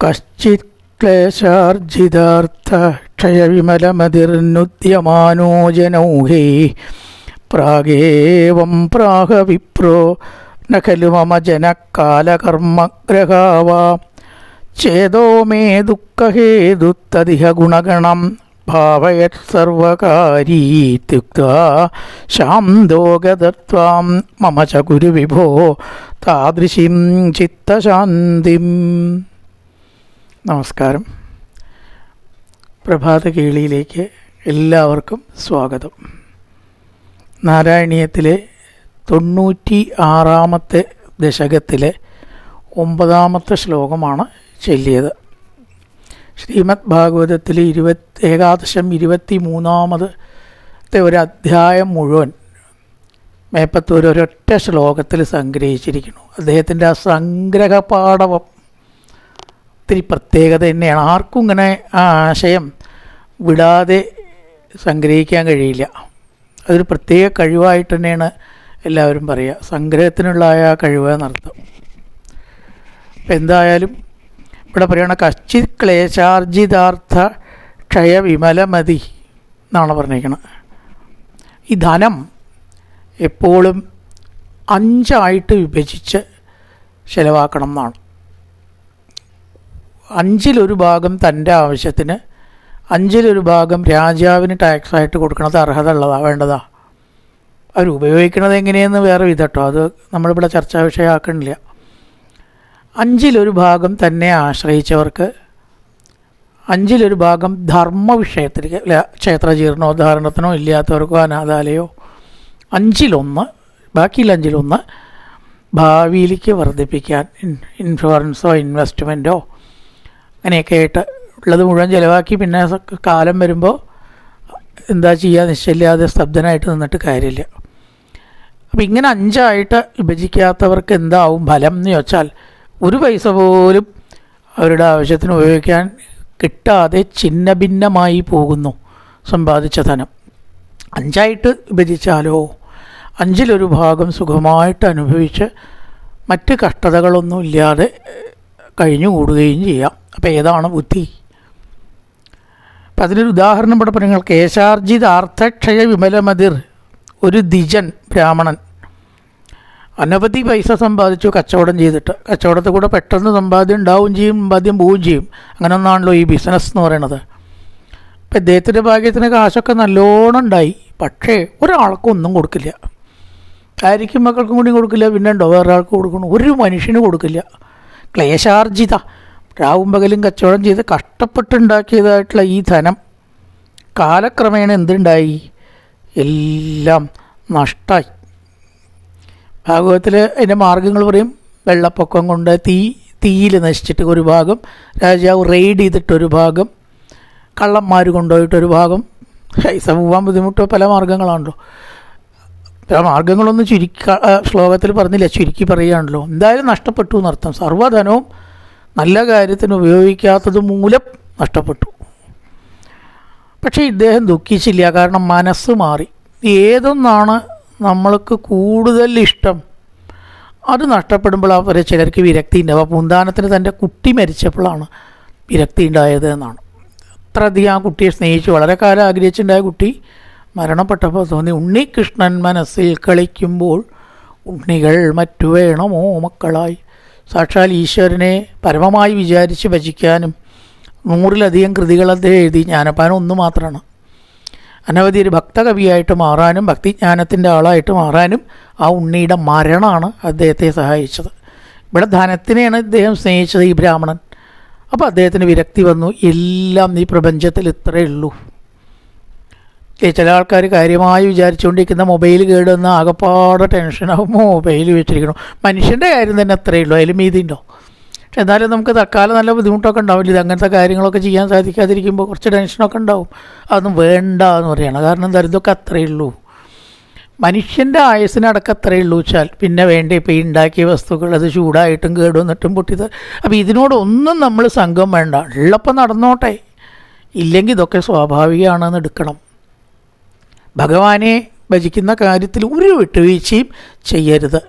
കശ്ചിത് ക്ലേശാർജിതാർത്ഥ ക്ഷയവിമലമതിർനുദ്യമാനോ ജനൗഹേ പ്രാഗേവം പ്രാഹ വിപ്രോ ന ഖലു മമ ജനകാലകർമ്മഗ്രഹാവാ ചേതോ മേ ദുഃഖഹേതുത്തതിഹ ഗുണഗണം ഭാവയത് സർവകാരീത്യുക്താ ശാന്തോഗതത്വാം മമ ച ഗുരു വിഭോ താദൃശിം ചിത്തശാന്തിം നമസ്കാരം. പ്രഭാത കേളിയിലേക്ക് എല്ലാവർക്കും സ്വാഗതം. നാരായണീയത്തിലെ തൊണ്ണൂറ്റി ആറാമത്തെ ദശകത്തിലെ ഒമ്പതാമത്തെ ശ്ലോകമാണ് ചൊല്ലിയത്. ശ്രീമദ് ഭാഗവതത്തിലെ ഇരുപത്തി ഏകാദശം ഇരുപത്തി മൂന്നാമത്തെ ഒരു അധ്യായം മുഴുവൻ മേപ്പത്തൂർ ഒരൊറ്റ ശ്ലോകത്തിൽ സംഗ്രഹിച്ചിരിക്കുന്നു. അദ്ദേഹത്തിന്റെ ആ സംഗ്രഹപാടവം ഒത്തിരി പ്രത്യേകത തന്നെയാണ്. ആർക്കും ഇങ്ങനെ ആ ആശയം വിടാതെ സംഗ്രഹിക്കാൻ കഴിയില്ല. അതൊരു പ്രത്യേക കഴിവായിട്ട് തന്നെയാണ് എല്ലാവരും പറയുക. സംഗ്രഹത്തിനുള്ള ആ കഴിവ് എന്നർത്ഥം. അപ്പം എന്തായാലും ഇവിടെ പറയുകയാണ് കശ്ചി ക്ലേശാർജിതാർത്ഥ ക്ഷയവിമലമതി എന്നാണ് പറഞ്ഞിരിക്കുന്നത്. ഈ ധനം എപ്പോഴും അഞ്ചായിട്ട് വിഭജിച്ച് ചിലവാക്കണം എന്നാണ്. അഞ്ചിലൊരു ഭാഗം തന്റെ ആവശ്യത്തിന് അഞ്ചിലൊരു ഭാഗം രാജാവിന് ടാക്സായിട്ട് കൊടുക്കണത് അർഹത ഉള്ളതാ വേണ്ടതാ. അവർ ഉപയോഗിക്കണത് എങ്ങനെയെന്ന് വേറെ വിധട്ടോ അത് നമ്മളിവിടെ ചർച്ചാ വിഷയമാക്കണില്ല. അഞ്ചിലൊരു ഭാഗം തന്നെ ആശ്രയിച്ചവർക്ക് അഞ്ചിലൊരു ഭാഗം ധർമ്മ വിഷയത്തിലേക്ക് അല്ല ക്ഷേത്ര ജീർണോദ്ധാരണത്തിനോ ഇല്ലാത്തവർക്കോ അനാഥാലയോ അഞ്ചിലൊന്ന് ബാക്കിയുള്ള അഞ്ചിലൊന്ന് ഭാവിയിലേക്ക് വർദ്ധിപ്പിക്കാൻ ഇൻ- ഇൻഷുറൻസോ ഇൻവെസ്റ്റ്മെന്റോ അങ്ങനെയൊക്കെ ആയിട്ട്. ഉള്ളത് മുഴുവൻ ചിലവാക്കി പിന്നെ കാലം വരുമ്പോൾ എന്താ ചെയ്യുക നിശ്ചയില്ലാതെ സ്തബ്ധനായിട്ട് നിന്നിട്ട് കാര്യമില്ല. അപ്പം ഇങ്ങനെ അഞ്ചായിട്ട് വിഭജിക്കാത്തവർക്ക് എന്താവും ഫലം എന്ന് ചോദിച്ചാൽ ഒരു പൈസ പോലും അവരുടെ ആവശ്യത്തിന് ഉപയോഗിക്കാൻ കിട്ടാതെ ചിന്ന ഭിന്നമായി പോകുന്നു സമ്പാദിച്ച ധനം. അഞ്ചായിട്ട് വിഭജിച്ചാലോ? അഞ്ചിലൊരു ഭാഗം സുഖമായിട്ട് അനുഭവിച്ച് മറ്റ് കഷ്ടതകളൊന്നും ഇല്ലാതെ കഴിഞ്ഞുകൂടുകയും ചെയ്യാം. അപ്പോൾ ഏതാണ് ബുദ്ധി? അപ്പം അതിനൊരു ഉദാഹരണം ഇവിടെ നിങ്ങൾ കേശാർജിത് അർത്ഥക്ഷയ വിമലമതിർ ഒരു ദിജൻ ബ്രാഹ്മണൻ. അനവധി പൈസ സമ്പാദിച്ചു കച്ചവടം ചെയ്തിട്ട്. കച്ചവടത്തിൽ കൂടെ പെട്ടെന്ന് സമ്പാദ്യം ഉണ്ടാവുകയും ചെയ്യും സമ്പാദ്യം പോവുകയും ചെയ്യും. അങ്ങനെ ഒന്നാണല്ലോ ഈ ബിസിനസ് എന്ന് പറയണത്. അപ്പം ഇദ്ദേഹത്തിന്റെ ഭാഗ്യത്തിന് കാശൊക്കെ നല്ലോണം ഉണ്ടായി. പക്ഷേ ഒരാൾക്കും ഒന്നും കൊടുക്കില്ല. ആയിരിക്കും മക്കൾക്കും കൂടി കൊടുക്കില്ല പിന്നെ ഉണ്ടോ വേറെ ആൾക്ക് കൊടുക്കണം? ഒരു മനുഷ്യന് കൊടുക്കില്ല. ക്ലേശാർജിത. രാവും പകലും കച്ചവടം ചെയ്ത് കഷ്ടപ്പെട്ടുണ്ടാക്കിയതായിട്ടുള്ള ഈ ധനം കാലക്രമേണ എന്തുണ്ടായി? എല്ലാം നഷ്ടമായി ഭാഗവത്തിൽ അതിന്റെ മാർഗങ്ങൾ പറയും. വെള്ളപ്പൊക്കം കൊണ്ട് തീ തീയിൽ നശിച്ചിട്ട് ഒരു ഭാഗം രാജാവ് റെയ്ഡ് ചെയ്തിട്ടൊരു ഭാഗം കള്ളന്മാർ കൊണ്ടുപോയിട്ടൊരു ഭാഗം. പൈസ പോകാൻ ബുദ്ധിമുട്ടോ പല മാർഗങ്ങളാണല്ലോ. പല മാർഗങ്ങളൊന്നും ചുരുക്കി ശ്ലോകത്തിൽ പറഞ്ഞില്ല. ചുരുക്കി പറയുകയാണല്ലോ എന്തായാലും നഷ്ടപ്പെട്ടു എന്നർത്ഥം. സർവധനവും നല്ല കാര്യത്തിന് ഉപയോഗിക്കാത്തത് മൂലം നഷ്ടപ്പെട്ടു. പക്ഷേ ഇദ്ദേഹം ദുഃഖിച്ചില്ല. കാരണം മനസ്സ് മാറി. ഏതൊന്നാണ് നമ്മൾക്ക് കൂടുതൽ ഇഷ്ടം? അത് നഷ്ടപ്പെടുമ്പോൾ അവരെ ചിലർക്ക് വിരക്തി ഉണ്ടാവും പൂന്താനത്തിന് തന്റെ കുട്ടി മരിച്ചപ്പോഴാണ് വിരക്തി ഉണ്ടായത് എന്നാണ്. അത്രയധികം ആ കുട്ടിയെ സ്നേഹിച്ച്. വളരെ കാലം ആഗ്രഹിച്ചിട്ടുണ്ടായ കുട്ടി മരണപ്പെട്ടപ്പോൾ തോന്നി. ഉണ്ണികൃഷ്ണൻ മനസ്സിൽ കളിക്കുമ്പോൾ ഉണ്ണികൾ മറ്റു വേണമോ മക്കളായി? സാക്ഷാൽ ഈശ്വരനെ പരമമായി വിചാരിച്ച് ഭജിക്കാനും നൂറിലധികം കൃതികൾ അദ്ദേഹം എഴുതി ജ്ഞാനപ്പാനം ഒന്ന് മാത്രമാണ്. അനവധി ഒരു ഭക്തകവിയായിട്ട് മാറാനും ഭക്തിജ്ഞാനത്തിന്റെ ആളായിട്ട് മാറാനും ആ ഉണ്ണിയുടെ മരണമാണ് അദ്ദേഹത്തെ സഹായിച്ചത്. ഇവിടെ ധനത്തിനെയാണ് ഇദ്ദേഹം സ്നേഹിച്ചത് ഈ ബ്രാഹ്മണൻ. അപ്പോൾ അദ്ദേഹത്തിന് വിരക്തി വന്നു. എല്ലാം ഈ പ്രപഞ്ചത്തിൽ ഇത്രയേ ഉള്ളൂ. ചില ആൾക്കാർ കാര്യമായി വിചാരിച്ചുകൊണ്ടിരിക്കുന്ന മൊബൈൽ കേടുന്ന ആകെപ്പാടെ ടെൻഷനാകും മൊബൈൽ വെച്ചിരിക്കണം മനുഷ്യന്റെ കാര്യം തന്നെ അത്രയേ ഉള്ളൂ. അതിൽ മീതിയുണ്ടോ? പക്ഷെ എന്നാലും നമുക്ക് തൽക്കാലം നല്ല ബുദ്ധിമുട്ടൊക്കെ ഉണ്ടാവില്ല. ഇത് അങ്ങനത്തെ കാര്യങ്ങളൊക്കെ ചെയ്യാൻ സാധിക്കാതിരിക്കുമ്പോൾ കുറച്ച് ടെൻഷനൊക്കെ ഉണ്ടാവും. അതൊന്നും വേണ്ട എന്ന് പറയണം. കാരണം ഇതൊക്കെ അത്രയേ ഉള്ളൂ. മനുഷ്യന്റെ ആയുസിനടക്കം അത്രയേ ഉള്ളൂ വെച്ചാൽ പിന്നെ വേണ്ട? ഇപ്പോൾ ഈ ഉണ്ടാക്കിയ വസ്തുക്കൾ അത് ചൂടായിട്ടും കേടുവന്നിട്ടും പൊട്ടിയത്. അപ്പോൾ ഇതിനോടൊന്നും നമ്മൾ സംഘം വേണ്ട. ഉള്ളപ്പോൾ നടന്നോട്ടെ. ഇല്ലെങ്കിൽ ഇതൊക്കെ സ്വാഭാവികമാണെന്ന് എടുക്കണം. ഭഗവാനെ ഭജിക്കുന്ന കാര്യത്തിൽ ഒരു വിട്ടുവീഴ്ചയും ചെയ്യരുത്.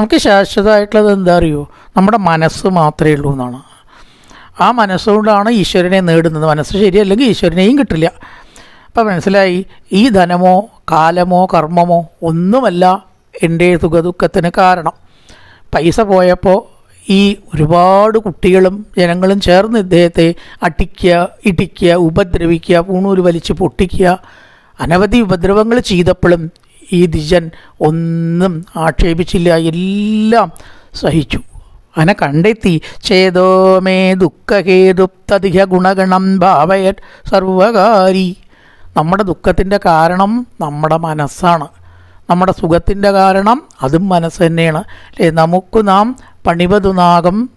നമുക്ക് ശാശ്വതമായിട്ടുള്ളത് എന്താ അറിയോ? നമ്മുടെ മനസ്സ് മാത്രമേ ഉള്ളൂ എന്നാണ്. ആ മനസ്സുകൊണ്ടാണ് ഈശ്വരനെ നേടുന്നത്. മനസ്സ് ശരിയല്ലെങ്കിൽ ഈശ്വരനെയും കിട്ടില്ല. അപ്പം മനസ്സിലായി? ഈ ധനമോ കാലമോ കർമ്മമോ ഒന്നുമല്ല എന്റെ സുഖദുഃഖത്തിന് കാരണം. പൈസ പോയപ്പോൾ ഈ ഒരുപാട് കുട്ടികളും ജനങ്ങളും ചേർന്ന് ഇദ്ദേഹത്തെ അട്ടിക്കുക ഇടിക്കുക ഉപദ്രവിക്കുക പൂണൂര് വലിച്ച് പൊട്ടിക്കുക അനവധി ഉപദ്രവങ്ങൾ ചെയ്തപ്പോഴും ഈ ദിജൻ ഒന്നും ആക്ഷേപിച്ചില്ല. എല്ലാം സഹിച്ചു. അനെ കണ്ടെത്തി. ചേതോ മേ ദുഃഖഹേതുപ്തധിക ഗുണഗണം ഭാവയത് സർവകാരി. നമ്മുടെ ദുഃഖത്തിന്റെ കാരണം നമ്മുടെ മനസ്സാണ്. നമ്മുടെ സുഖത്തിന്റെ കാരണം അതും മനസ്സ് തന്നെയാണ്. അല്ലേ? നമുക്ക് നാം പണിപതുനാകം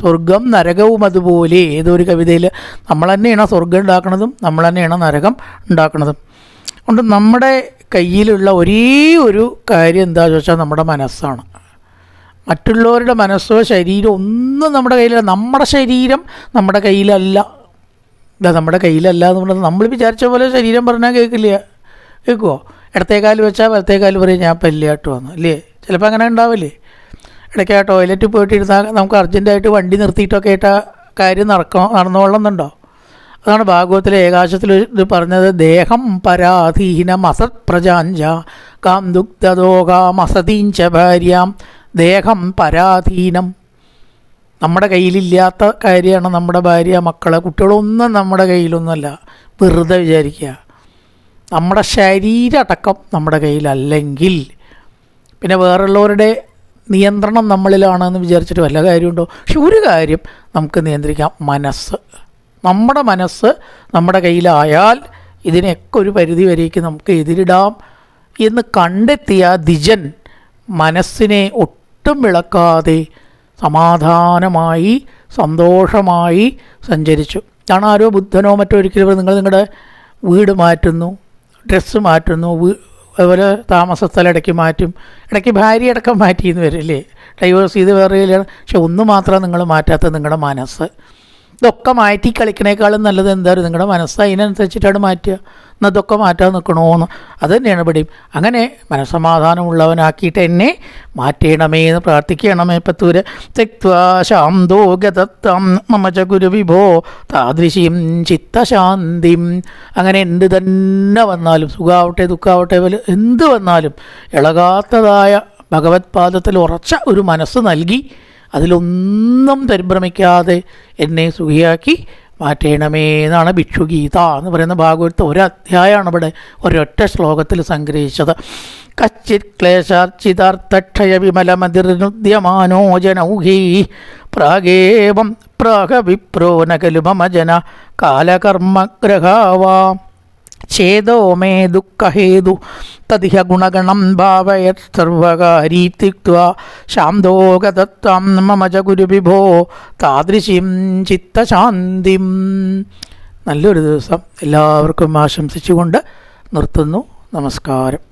സ്വർഗം നരകവും അതുപോലെ. ഏതൊരു കവിതയിൽ നമ്മൾ തന്നെയാണ് സ്വർഗം ഉണ്ടാക്കുന്നതും നമ്മൾ തന്നെയാണ് നരകം ഉണ്ടാക്കുന്നതും. അതുകൊണ്ട് നമ്മുടെ കയ്യിലുള്ള ഒരേ ഒരു കാര്യം എന്താ ചോദിച്ചാൽ നമ്മുടെ മനസ്സാണ്. മറ്റുള്ളവരുടെ മനസ്സോ ശരീരമോ ഒന്നും നമ്മുടെ കയ്യിലല്ല. നമ്മുടെ ശരീരം നമ്മുടെ കയ്യിലല്ല. ഇതാ നമ്മുടെ കയ്യിലല്ല എന്ന് പറഞ്ഞാൽ നമ്മൾ വിചാരിച്ച പോലെ ശരീരം പറഞ്ഞാൽ കേൾക്കില്ല. കേൾക്കുമോ ഇടത്തേക്കാൽ വെച്ചാൽ വലത്തേക്കാൽ പറയും ഞാൻ പല്ലിയാട്ട് വന്നു. അല്ലേ ചിലപ്പോൾ അങ്ങനെ ഉണ്ടാവില്ലേ? ഇടയ്ക്ക് ടോയ്ലറ്റിൽ പോയിട്ട് ഇരുന്നാൽ നമുക്ക് അർജന്റായിട്ട് വണ്ടി നിർത്തിയിട്ടൊക്കെ ആയിട്ട് കാര്യം നടക്കോ നടന്നുകൊള്ളുന്നുണ്ടോ അതാണ് ഭാഗവത്തിലെ ഏകാശത്തിൽ ഇത് പറഞ്ഞത്. ദേഹം പരാധീനം അസത് പ്രജാഞ്ച. Calm ദുഗ്ധതോ calm അസതീഞ്ച ഭാര്യാം. ദേഹം പരാധീനം. നമ്മുടെ കയ്യിലില്ലാത്ത കാര്യമാണ് നമ്മുടെ ഭാര്യ മക്കളെ. കുട്ടികളൊന്നും നമ്മുടെ കയ്യിലൊന്നുമല്ല. വെറുതെ വിചാരിക്കുക. നമ്മുടെ ശരീരടക്കം നമ്മുടെ കയ്യിലല്ലെങ്കിൽ പിന്നെ വേറുള്ളവരുടെ നിയന്ത്രണം നമ്മളിലാണെന്ന് വിചാരിച്ചിട്ട് വല്ല കാര്യമുണ്ടോ? പക്ഷെ ഒരു കാര്യം നമുക്ക് നിയന്ത്രിക്കാം. മനസ്സ്. നമ്മുടെ മനസ്സ് നമ്മുടെ കയ്യിലായാൽ ഇതിനെയൊക്കെ ഒരു പരിധി വരേക്ക് നമുക്ക് എതിരിടാം എന്ന് കണ്ടെത്തിയ ദിജൻ മനസ്സിനെ ഒട്ടും വിളക്കാതെ സമാധാനമായി സന്തോഷമായി സഞ്ചരിച്ചു. ഇതാണ് ആരോ ബുദ്ധനോ മറ്റോ ഒരിക്കലും നിങ്ങൾ നിങ്ങളുടെ വീട് മാറ്റുന്നു ഡ്രസ്സ് മാറ്റുന്നു അതുപോലെ താമസ സ്ഥലം ഇടയ്ക്ക് മാറ്റും. ഇടയ്ക്ക് ഭാര്യ അടക്കം മാറ്റിയെന്ന് വരില്ലേ? ഡൈവേഴ്സ് ചെയ്ത് വേറെ പക്ഷെ ഒന്ന് മാത്രം നിങ്ങൾ മാറ്റാത്ത നിങ്ങളുടെ മനസ്സ്. ഇതൊക്കെ മാറ്റി കളിക്കണേക്കാളും നല്ലത് എന്തായാലും നിങ്ങളുടെ മനസ്സ് അതിനനുസരിച്ചിട്ടാണ് മാറ്റുക. എന്നാൽ ഇതൊക്കെ മാറ്റാൻ നിൽക്കണമെന്ന് അത് തന്നെയാണ് ഇവിടെയും. അങ്ങനെ മനസ്സമാധാനമുള്ളവനാക്കിയിട്ട് എന്നെ മാറ്റണമേ എന്ന് പ്രാർത്ഥിക്കണമേ പത്തൂര് തെക്വാ ശാന്തോ ഗതത്വം മമ ച ഗുരു വിഭോ താദൃശീം ചിത്തശാന്തിം. അങ്ങനെ എന്ത് തന്നെ വന്നാലും സുഖാവട്ടെ ദുഃഖാവട്ടെ എന്ത് വന്നാലും ഇളകാത്തതായ ഭഗവത്പാദത്തിൽ ഉറച്ച ഒരു മനസ്സ് നൽകി അതിലൊന്നും പരിഭ്രമിക്കാതെ എന്നെ സുഖിയാക്കി മാറ്റണമേ എന്നാണ് ഭിക്ഷുഗീത എന്ന് പറയുന്ന ഭാഗവതത്തെ ഒരു അധ്യായമാണ് ഇവിടെ ഒരൊറ്റ ശ്ലോകത്തിൽ സംഗ്രഹിച്ചത്. കച്ചിത് ക്ലേശാർച്ചിതാർത്ഥക്ഷയ വിമലമതിർനുദ്യമാനോജനൗഹീ പ്രാഗേവം പ്രാഗവിപ്രോ നകലു മമ ജന കാലകർമ്മഗ്രഹാവാ ഛേദോ മേ ദുഃഖഹേതു തദിഹ ഗുണഗണം ഭാവയത് സർവകാരീ തിക്വാ ശാന്തോഗതത്വം മമ ച ഗുരുവിഭോ താദൃശീം ചിത്തശാന്തിം. നല്ലൊരു ദിവസം. എല്ലാവർക്കും ആശംസിച്ചുകൊണ്ട് നിർത്തുന്നു. നമസ്കാരം.